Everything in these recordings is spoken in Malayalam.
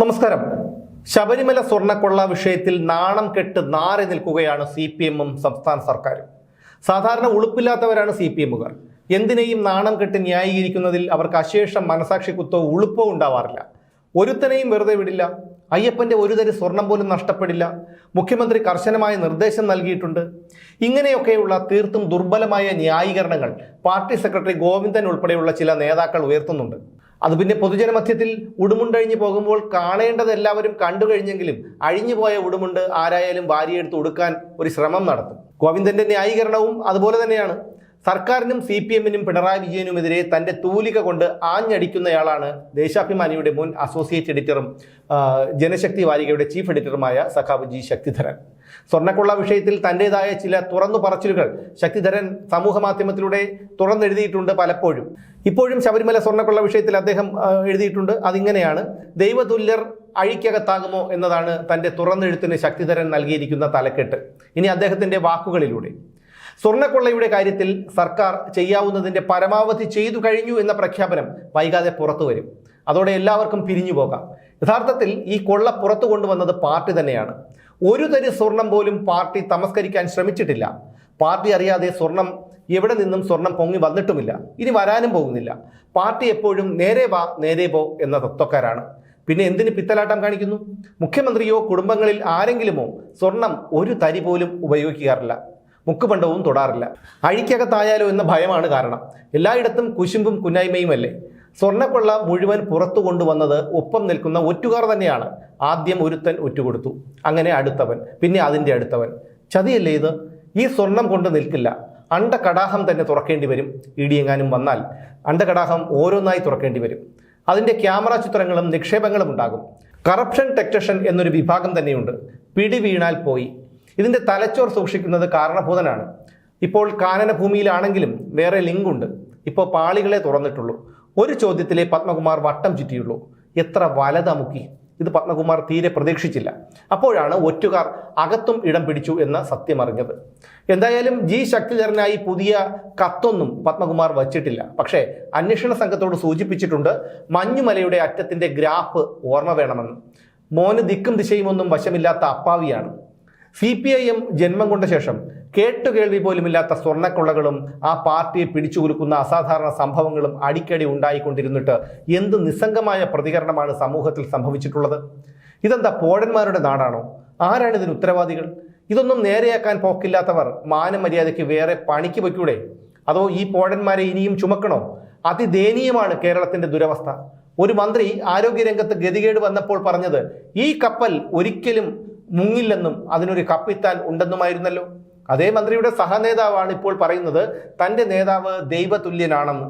നമസ്കാരം. ശബരിമല സ്വർണക്കൊള്ള വിഷയത്തിൽ നാണം കെട്ട് നാറി നിൽക്കുകയാണ് സി പി എമ്മും സംസ്ഥാന സർക്കാരും. സാധാരണ ഉളുപ്പില്ലാത്തവരാണ് സി പി എമ്മുകാർ എന്തിനേയും നാണം കെട്ട് ന്യായീകരിക്കുന്നതിൽ അവർക്ക് അശേഷം മനസാക്ഷി കുത്തോ ഉളുപ്പോ ഉണ്ടാവാറില്ല. ഒരുത്തനെയും വെറുതെ വിടില്ല. അയ്യപ്പന്റെ ഒരു തരി സ്വർണം പോലും നഷ്ടപ്പെടില്ല. മുഖ്യമന്ത്രി കർശനമായ നിർദ്ദേശം നൽകിയിട്ടുണ്ട്. ഇങ്ങനെയൊക്കെയുള്ള തീർത്തും ദുർബലമായ ന്യായീകരണങ്ങൾ പാർട്ടി സെക്രട്ടറി ഗോവിന്ദൻ ഉൾപ്പെടെയുള്ള ചില നേതാക്കൾ ഉയർത്തുന്നുണ്ട്. അത് പിന്നെ പൊതുജനമധ്യത്തിൽ ഉടുമുണ്ടഴിഞ്ഞു പോകുമ്പോൾ കാണേണ്ടത് എല്ലാവരും കണ്ടു കഴിഞ്ഞെങ്കിലും അഴിഞ്ഞുപോയ ഉടുമുണ്ട് ആരായാലും വാരിയെടുത്ത് ഉടുക്കാൻ ഒരു ശ്രമം നടത്തും. ഗോവിന്ദന്റെ ന്യായീകരണവും അതുപോലെ തന്നെയാണ്. സർക്കാരിനും സി പി എമ്മിനും പിണറായി വിജയനുമെതിരെ തന്റെ തൂലിക കൊണ്ട് ആഞ്ഞടിക്കുന്നയാളാണ് ദേശാഭിമാനിയുടെ മുൻ അസോസിയേറ്റ് എഡിറ്ററും ജനശക്തി വാരികയുടെ ചീഫ് എഡിറ്ററുമായ സഖാവ് ജി ശക്തിധരൻ. സ്വർണക്കൊള്ള വിഷയത്തിൽ തന്റെതായ ചില തുറന്നു പറച്ചിലുകൾ ശക്തിധരൻ സമൂഹ മാധ്യമത്തിലൂടെ തുറന്നെഴുതിയിട്ടുണ്ട് പലപ്പോഴും. ഇപ്പോഴും ശബരിമല സ്വർണക്കൊള്ള വിഷയത്തിൽ അദ്ദേഹം എഴുതിയിട്ടുണ്ട്. അതിങ്ങനെയാണ്. ദൈവതുല്യർ അഴിക്കകത്താകുമോ എന്നതാണ് തന്റെ തുറന്നെഴുത്തിന് ശക്തിധരൻ നൽകിയിരിക്കുന്ന തലക്കെട്ട്. ഇനി അദ്ദേഹത്തിന്റെ വാക്കുകളിലൂടെ. സ്വർണക്കൊള്ളയുടെ കാര്യത്തിൽ സർക്കാർ ചെയ്യാവുന്നതിന്റെ പരമാവധി ചെയ്തു കഴിഞ്ഞു എന്ന പ്രഖ്യാപനം വൈകാതെ പുറത്തു വരും. അതോടെ എല്ലാവർക്കും പിരിഞ്ഞു പോകാം. യഥാർത്ഥത്തിൽ ഈ കൊള്ള പുറത്തു കൊണ്ടുവന്നത് പാർട്ടി തന്നെയാണ്. ഒരു തരി സ്വർണം പോലും പാർട്ടി തമസ്കരിക്കാൻ ശ്രമിച്ചിട്ടില്ല. പാർട്ടി അറിയാതെ സ്വർണം എവിടെ നിന്നും സ്വർണം പൊങ്ങി വന്നിട്ടുമില്ല. ഇനി വരാനും പോകുന്നില്ല. പാർട്ടി എപ്പോഴും നേരെ വാ നേരെ പോ എന്ന തത്വക്കാരാണ്. പിന്നെ എന്തിന് പിത്തലാട്ടം കാണിക്കുന്നു? മുഖ്യമന്ത്രിയോ കുടുംബങ്ങളിൽ ആരെങ്കിലുമോ സ്വർണം ഒരു തരി പോലും ഉപയോഗിക്കാറില്ല. മുക്കുപണ്ടവും തൊടാറില്ല. അഴിക്കകത്തായാലോ എന്ന ഭയമാണ് കാരണം. എല്ലായിടത്തും കുശുമ്പും കുന്നായ്മയുമല്ലേ? സ്വർണക്കൊള്ള മുഴുവൻ പുറത്തു കൊണ്ടുവന്നത് ഒപ്പം നിൽക്കുന്ന ഒറ്റുകാർ തന്നെയാണ്. ആദ്യം ഒരുത്തൻ ഒറ്റുകൊടുത്തു. അങ്ങനെ അടുത്തവൻ പിന്നെ അതിന്റെ അടുത്തവൻ. ചതിയല്ലേ ഇത്? ഈ സ്വർണം കൊണ്ട് നിൽക്കില്ല. അണ്ടകടാഹം തന്നെ തുറക്കേണ്ടി വരും. ഇടിയെങ്ങാനും വന്നാൽ അണ്ടകടാഹം ഓരോന്നായി തുറക്കേണ്ടി വരും. അതിന്റെ ക്യാമറ ചിത്രങ്ങളും നിക്ഷേപങ്ങളും ഉണ്ടാകും. കറപ്ഷൻ ടെക്ടഷൻ എന്നൊരു വിഭാഗം തന്നെയുണ്ട്. പിടി വീണാൽ പോയി. ഇതിന്റെ തലച്ചോർ സൂക്ഷിക്കുന്നത് കാരണഭൂതനാണ്. ഇപ്പോൾ കാനനഭൂമിയിലാണെങ്കിലും വേറെ ലിങ്ക് ഉണ്ട് ഇപ്പോൾ പാളികളെ തുറന്നിട്ടുള്ളൂ. ഒരു ചോദ്യത്തിലെ പത്മകുമാർ വട്ടം ചുറ്റിയുള്ളൂ. എത്ര വലതമുക്കി ഇത് പത്മകുമാർ തീരെ പ്രതീക്ഷിച്ചില്ല. അപ്പോഴാണ് ഒറ്റുകാർ അകത്തും ഇടം പിടിച്ചു എന്ന സത്യം അറിഞ്ഞത്. എന്തായാലും ജി ശക്തിധരനായി പുതിയ കത്തൊന്നും പത്മകുമാർ വച്ചിട്ടില്ല. പക്ഷേ അന്വേഷണ സംഘത്തോട് സൂചിപ്പിച്ചിട്ടുണ്ട് മഞ്ഞുമലയുടെ അറ്റത്തിന്റെ ഗ്രാഫ് ഓർമ്മ വേണമെന്ന്. മോന് ദിക്കും ദിശയും ഒന്നും വശമില്ലാത്ത അപ്പാവിയാണ്. സി പി ഐ എം ജന്മം കൊണ്ട ശേഷം കേട്ടുകേൾവി പോലുമില്ലാത്ത സ്വർണക്കൊള്ളകളും ആ പാർട്ടിയെ പിടിച്ചുകുലുക്കുന്ന അസാധാരണ സംഭവങ്ങളും അടിക്കടി ഉണ്ടായിക്കൊണ്ടിരുന്നിട്ട് എന്ത് നിസ്സംഗമായ പ്രതികരണമാണ് സമൂഹത്തിൽ സംഭവിച്ചിട്ടുള്ളത്? ഇതെന്താ പോഴന്മാരുടെ നാടാണോ? ആരാണ് ഇതിന് ഉത്തരവാദികൾ? ഇതൊന്നും നേരെയാക്കാൻ പോക്കില്ലാത്തവർ മാനമര്യാദയ്ക്ക് വേറെ പണിക്ക് വയ്ക്കൂടെ അതോ ഈ പോഴന്മാരെ ഇനിയും ചുമക്കണോ? അതിദയനീയമാണ് കേരളത്തിന്റെ ദുരവസ്ഥ. ഒരു മന്ത്രി ആരോഗ്യരംഗത്ത് ഗതികേട് വന്നപ്പോൾ പറഞ്ഞത് ഈ കപ്പൽ ഒരിക്കലും മുങ്ങില്ലെന്നും അതിനൊരു കപ്പിത്താൻ ഉണ്ടെന്നുമായിരുന്നല്ലോ. അതേ മന്ത്രിയുടെ സഹനേതാവാണ് ഇപ്പോൾ പറയുന്നത് തന്റെ നേതാവ് ദൈവതുല്യനാണെന്ന്.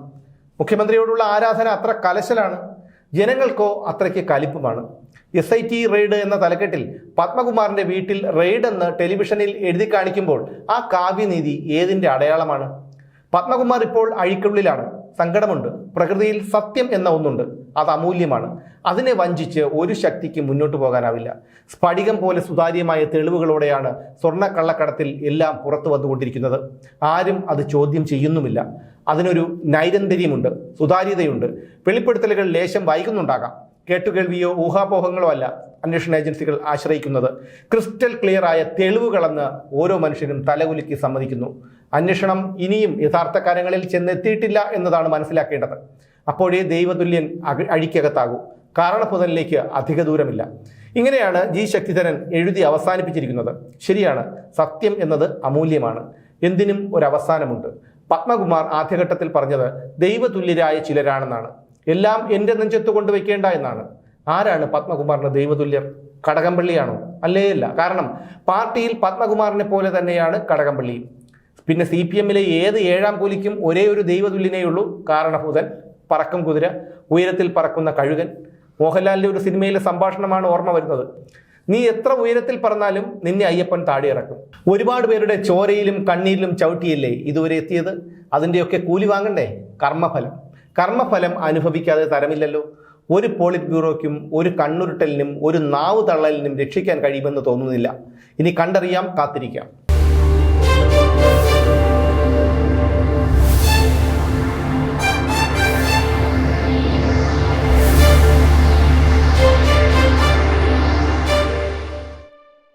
മുഖ്യമന്ത്രിയോടുള്ള ആരാധന അത്ര കലശലാണ് ജനങ്ങൾക്കോ അത്രയ്ക്ക് കലിപ്പുമാണ്. എസ് ഐ ടി റെയ്ഡ് എന്ന തലക്കെട്ടിൽ പത്മകുമാറിന്റെ വീട്ടിൽ റെയ്ഡ് എന്ന് ടെലിവിഷനിൽ എഴുതി കാണിക്കുമ്പോൾ ആ കാവ്യനീതി ഏതിന്റെ അടയാളമാണ്? പത്മകുമാർ ഇപ്പോൾ അഴിക്കുള്ളിലാണ് സങ്കടമുണ്ട്. പ്രകൃതിയിൽ സത്യം എന്ന ഒന്നുണ്ട്. അത് അമൂല്യമാണ്. അതിനെ വഞ്ചിച്ച് ഒരു ശക്തിക്ക് മുന്നോട്ട് പോകാനാവില്ല. സ്ഫടികം പോലെ സുതാര്യമായ തെളിവുകളോടെയാണ് സ്വർണക്കള്ളക്കടത്തിൽ എല്ലാം പുറത്തു വന്നുകൊണ്ടിരിക്കുന്നത്. ആരും അത് ചോദ്യം ചെയ്യുന്നുമില്ല. അതിനൊരു നൈരന്തര്യമുണ്ട് സുതാര്യതയുണ്ട്. വെളിപ്പെടുത്തലുകൾ ലേശം വൈകുന്നുണ്ടാകാം. കേട്ടുകേൾവിയോ ഊഹാപോഹങ്ങളോ അല്ല അന്വേഷണ ഏജൻസികൾ ആശ്രയിക്കുന്നത്. ക്രിസ്റ്റൽ ക്ലിയറായ തെളിവുകളെന്ന് ഓരോ മനുഷ്യനും തലകുലുക്കി സമ്മതിക്കുന്നു. അന്വേഷണം ഇനിയും യഥാർത്ഥ കാര്യങ്ങളിൽ ചെന്നെത്തിയിട്ടില്ല എന്നതാണ് മനസ്സിലാക്കേണ്ടത്. അപ്പോഴേ ദൈവതുല്യൻ അഴിക്കകത്താകൂ. കാരണഭൂതനിലേക്ക് അധിക ദൂരമില്ല. ഇങ്ങനെയാണ് ജി ശക്തിധരൻ എഴുതി അവസാനിപ്പിച്ചിരിക്കുന്നത്. ശരിയാണ് സത്യം എന്നത് അമൂല്യമാണ്. എന്തിനും ഒരവസാനമുണ്ട്. പത്മകുമാർ ആദ്യഘട്ടത്തിൽ പറഞ്ഞത് ദൈവതുല്യരായ ചിലരാണെന്നാണ്. എല്ലാം എന്റെ നെഞ്ചത്ത് കൊണ്ടുവയ്ക്കേണ്ട എന്നാണ്. ആരാണ് പത്മകുമാറിന് ദൈവതുല്യർ? കടകംപള്ളിയാണോ? അല്ലേ അല്ല കാരണം പാർട്ടിയിൽ പത്മകുമാറിനെ പോലെ തന്നെയാണ് കടകംപള്ളിയും പിന്നെ സി പി എമ്മിലെ ഏത് ഏഴാം കൂലിക്കും ഒരേ ഒരു ദൈവതുല്യനേയുള്ളൂ കാരണഭൂതൻ പറക്കും കുതിര ഉയരത്തിൽ പറക്കുന്ന കഴുകൻ. മോഹൻലാലിന്റെ ഒരു സിനിമയിലെ സംഭാഷണമാണ് ഓർമ്മ വരുന്നത്. നീ എത്ര ഉയരത്തിൽ പറന്നാലും നിന്നെ അയ്യപ്പൻ താടി ഇറക്കും. ഒരുപാട് പേരുടെ ചോരയിലും കണ്ണീരിലും ചവിട്ടിയല്ലേ ഇതുവരെ എത്തിയത്? അതിന്റെയൊക്കെ കൂലി വാങ്ങണ്ടേ? കർമ്മഫലം. കർമ്മഫലം അനുഭവിക്കാതെ തരമില്ലല്ലോ. ഒരു പോളിറ്റ് ബ്യൂറോയ്ക്കും ഒരു കണ്ണുരുട്ടലിനും ഒരു നാവ് തള്ളലിനും രക്ഷിക്കാൻ കഴിയുമെന്ന് തോന്നുന്നില്ല. ഇനി കണ്ടറിയാം കാത്തിരിക്കാം.